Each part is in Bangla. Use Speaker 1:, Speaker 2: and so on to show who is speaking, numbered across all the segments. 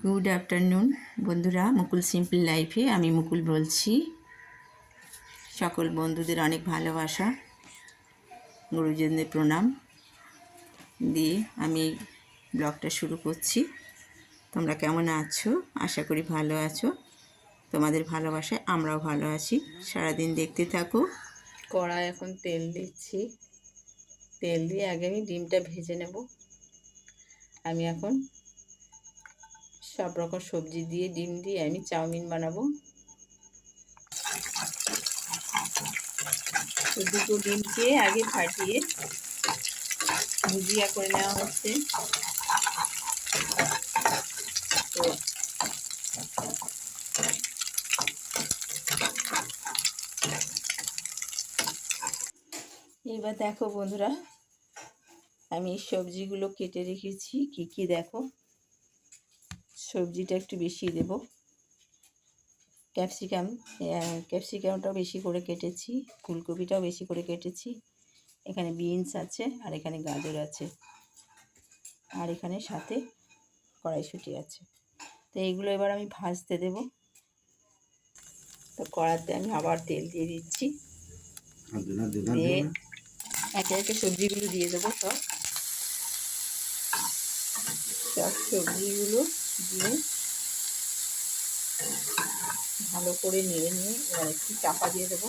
Speaker 1: গুড আফটারনুন বন্ধুরা। মুকুল সিম্পল লাইফে আমি মুকুল বলছি। সকল বন্ধুদের অনেক ভালোবাসা, গুরুজনদের প্রণাম দিয়ে আমি ব্লগটা শুরু করছি। তোমরা কেমন আছো? আশা করি ভালো আছো। তোমাদের ভালোবাসায় আমরাও ভালো আছি। সারাদিন দেখতে থাকো।
Speaker 2: কড়াই এখন তেল দিচ্ছি। তেল দিয়ে আগে আমি ডিমটা ভেজে নেব। আমি এখন সব রকম সবজি দিয়ে, ডিম দিয়ে আমি চাউমিন বানাবো। তো দুটো ডিমকে আগে ফাটিয়ে ভুজিয়া করে নেওয়া হচ্ছে। তো এবার দেখো বন্ধুরা, আমি সবজিগুলো কেটে রেখেছি, কি কি দেখো? সবজিটা একটু বেশি দেব। ক্যাপসিকাম ক্যাপসিকামটাও বেশি করে কেটেছি ফুলকপিটাও বেশি করে কেটেছি। এখানে বিনস আছে আর এখানে গাজর আছে। আর এখানে সাথে কড়াইশুঁটি আছে। তো এইগুলো এবার আমি ভাজতে দেব। তো কড়াতে আমি আবার তেল দিয়ে দিচ্ছি। দিয়ে একে একে সবজিগুলো দিয়ে দেবো সব। সব সবজিগুলো দিয়ে ভালো করে নেড়ে নিয়ে এবার একটু চাপা দিয়ে দেবো।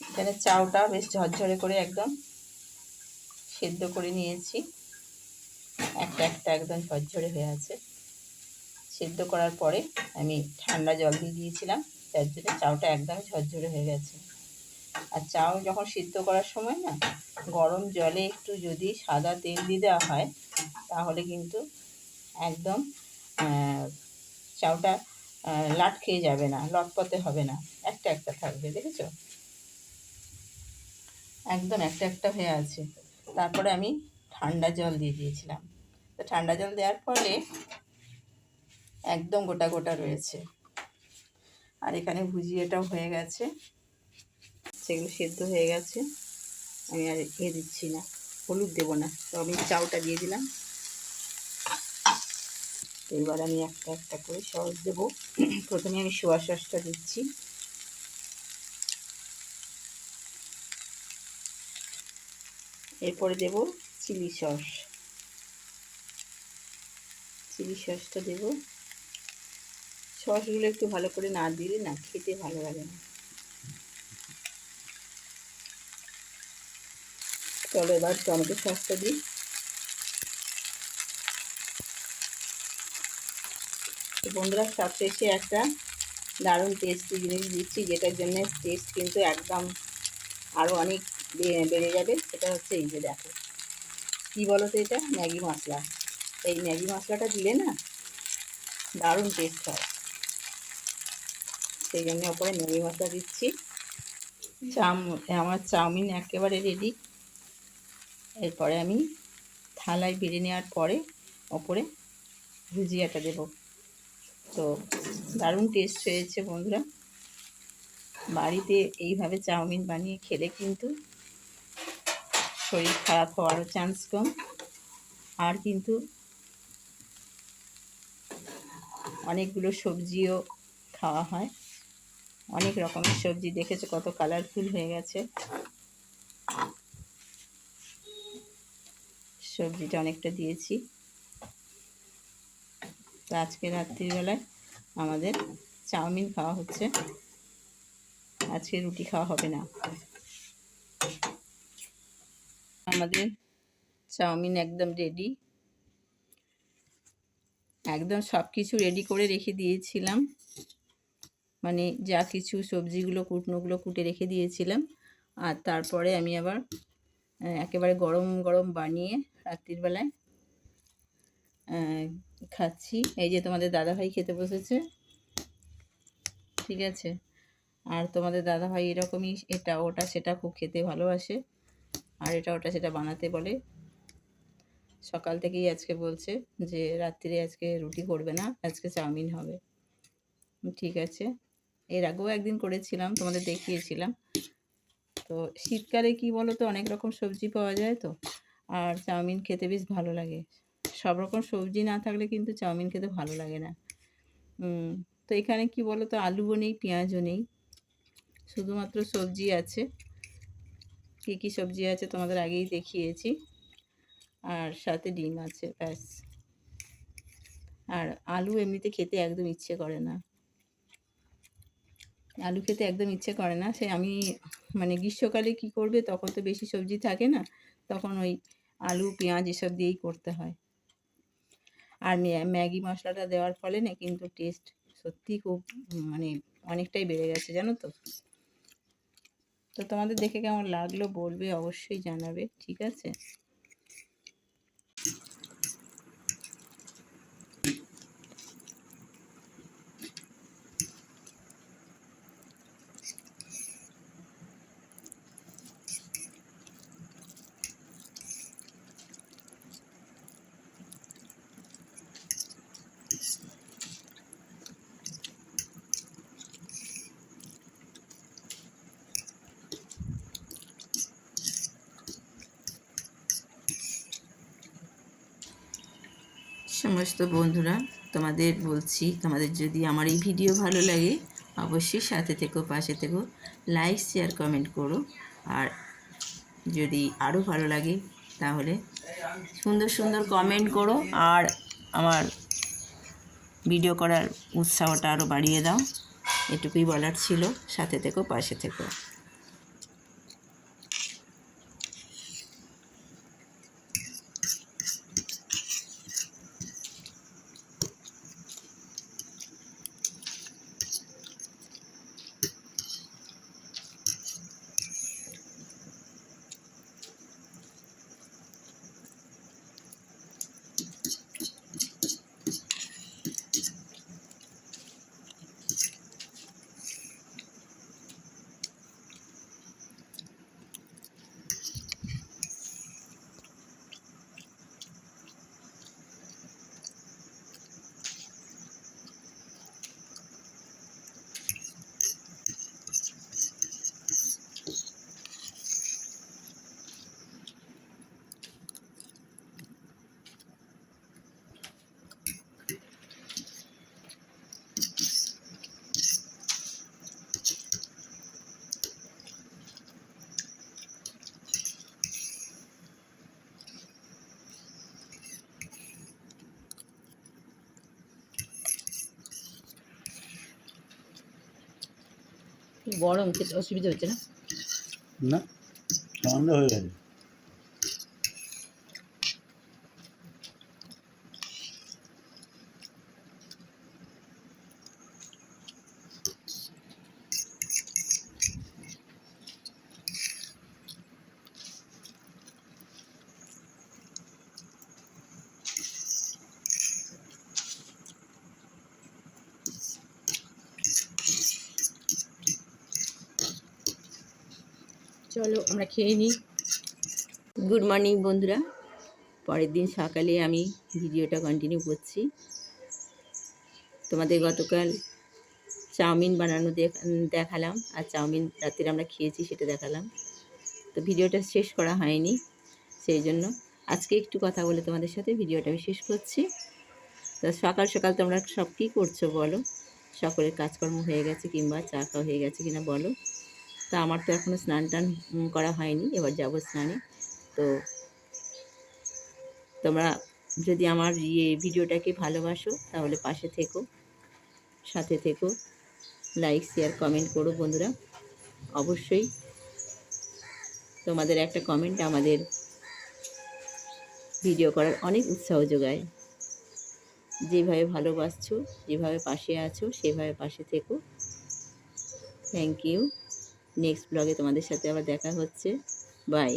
Speaker 2: এখানে চাউটা বেশ ঝরঝরে করে একদম সেদ্ধ করে নিয়েছি। একটা একটা একদম ঝরঝরে হয়ে আছে। সেদ্ধ করার পরে আমি ঠান্ডা জল দিয়ে দিয়েছিলাম তার জন্য চাউটা একদম ঝরঝরে হয়ে গেছে। আর চাউ যখন সিদ্ধ করার সময় না, গরম জলে একটু যদি সাদা তেল দিয়ে দেওয়া হয়, তাহলে কিন্তু একদম চাউটা লাট খেয়ে যাবে না লটপতে হবে না। একটা একটা থাকবে, দেখেছ? একদম একটা একটা হয়ে আছে। তারপরে আমি ঠান্ডা জল দিয়ে দিয়েছিলাম। তো ঠান্ডা জল দেওয়ার ফলে একদম গোটা গোটা রয়েছে। আর এখানে ভুজিয়াটাও হয়ে গেছে। সেগুলো সেদ্ধ হয়ে গেছে। আমি আর এ দিচ্ছি না, হলুদ দেবো না। তো আমি চাউটা দিয়ে দিলাম। এবার আমি একটা একটা করে সস দেবো। প্রথমে আমি সোয়া সসটা দিচ্ছি। এরপরে দেব চিলি সস। চিলি সসটা দেবো। সসগুলো একটু ভালো করে না দিলে না খেতে ভালো লাগে না। চলো এবার টমেটো সসটা দিই। বন্ধুরা সব শেষে একটা দারুণ টেস্টি জিনিস দিচ্ছি, যেটার জন্য টেস্ট কিন্তু একদম আরও অনেক বেড়ে যাবে। সেটা হচ্ছে এই যে দেখো। কী বলো তো এটা? ম্যাগি মশলা। এই ম্যাগি মশলাটা দিলে না দারুণ টেস্ট হয়। সেই জন্য ওপরে ম্যাগি মশলা দিচ্ছি। চাম, আমার চাউমিন একেবারে রেডি এরপরে আমি থালায় বেড়ে নেওয়ার পরে ওপরে ভুজিয়াটা দেব। তো দারুণ টেস্ট হয়েছে বন্ধুরা। বাড়িতে এইভাবে চাউমিন বানিয়ে খেলে কিন্তু শরীর খারাপ হওয়ারও চান্স কম। আর কিন্তু অনেকগুলো সবজিও খাওয়া হয়। অনেক রকমের সবজি দেখেছে কত কালারফুল হয়ে গেছে। সবজিটা অনেকটা দিয়েছি। তো আজকে রাত্রিবেলায় আমাদের চাউমিন খাওয়া হচ্ছে। আজকে রুটি খাওয়া হবে না। আমাদের চাউমিন একদম রেডি একদম সব কিছু রেডি করে রেখে দিয়েছিলাম। মানে যা কিছু সবজিগুলো, কুটনোগুলো কুটে রেখে দিয়েছিলাম। আর তারপরে আমি আবার, একেবারে গরম গরম বানিয়ে রাত্রির বেলায়। খাচ্ছি। এই যে তোমাদের দাদাভাই খেতে বসেছে। ঠিক আছে? আর তোমাদের দাদাভাই এরকমই, এটা ওটা সেটা খুব খেতে ভালোবাসে। আর এটা ওটা সেটা বানাতে বলে। সকাল থেকেই আজকে বলছে যে রাত্রিরে আজকে রুটি করবে না, আজকে চাউমিন হবে। ঠিক আছে? এর আগেও একদিন করেছিলাম, তোমাদের দেখিয়েছিলাম। তো শীতকালে কি বলো তো অনেক রকম সবজি পাওয়া যায় তো। আর চাউমিন খেতে বেশ ভালো লাগে। সব রকম সবজি না থাকলে কিন্তু চাউমিন খেতে ভালো লাগে না। তো এখানে কি বলো তো আলুও নেই, পেঁয়াজও নেই। শুধুমাত্র সবজি আছে। কী কী সবজি আছে তোমাদের আগেই দেখিয়েছি। আর সাথে ডিম আছে, ব্যাস। আর আলু এমনিতে খেতে একদম ইচ্ছে করে না। আলু খেতে একদম ইচ্ছে করে না। সে আমি মানে গ্রীষ্মকালে কি করবে? তখন তো বেশি সবজি থাকে না। তখন ওই আলু, পেঁয়াজ এসব দিয়েই করতে হয়। আর ম্যাগি মশলাটা দেওয়ার ফলে না কিন্তু টেস্ট সত্যিই খুব মানে অনেকটাই বেড়ে গেছে, জানো তো? তো তোমাদের দেখে কেমন লাগল বলবে অবশ্যই জানাবে, ঠিক আছে? সমস্ত বন্ধুরা, তোমাদের বলছি, তোমাদের যদি আমার এই ভিডিও ভালো লাগে, অবশ্যই সাথে থেকো, পাশে থেকো, লাইক, শেয়ার, কমেন্ট করো। আর যদি আরও ভালো লাগে, তাহলে সুন্দর সুন্দর কমেন্ট করো আর আমার ভিডিও করার উৎসাহটা আরও বাড়িয়ে দাও। এটুকুই বলার ছিল। সাথে থেকো, পাশে থেকো। গরম খেতে অসুবিধা হচ্ছে না?
Speaker 3: না ঠান্ডা হয়ে গেছে।
Speaker 2: চলো, আমরা খেয়ে নিই। গুড মর্নিং বন্ধুরা। পরের দিন সকালে আমি ভিডিওটা কন্টিনিউ করছি। তোমাদের গতকাল চাউমিন বানানো দেখ- দেখালাম, আর চাউমিন রাত্রে আমরা খেয়েছি, সেটা দেখালাম। তো ভিডিওটা শেষ করা হয়নি, সেই জন্য আজকে একটু কথা বলে তোমাদের সাথে ভিডিওটা আমি শেষ করছি। তো সকাল সকাল তোমরা সব কী করছ বলো? সকলের কাজকর্ম হয়ে গেছে কিংবা চা খাওয়া হয়ে গেছে কিনা বলো? তা আমার তো এখনও স্নান টান করা হয়নি, এবার যাব স্নানে। তো তোমরা যদি আমার ইয়ে ভিডিওটাকে ভালোবাসো, তাহলে পাশে থেকো, সাথে থেকো, লাইক, শেয়ার, কমেন্ট করো বন্ধুরা। অবশ্যই তোমাদের একটা কমেন্ট আমাদের ভিডিও করার অনেক উৎসাহ যোগায়। যেভাবে ভালোবাসছো, যেভাবে পাশে আছো, সেভাবে পাশে থেকো। থ্যাংক ইউ নেক্সট ব্লগে তোমাদের সাথে আবার দেখা হচ্ছে। বাই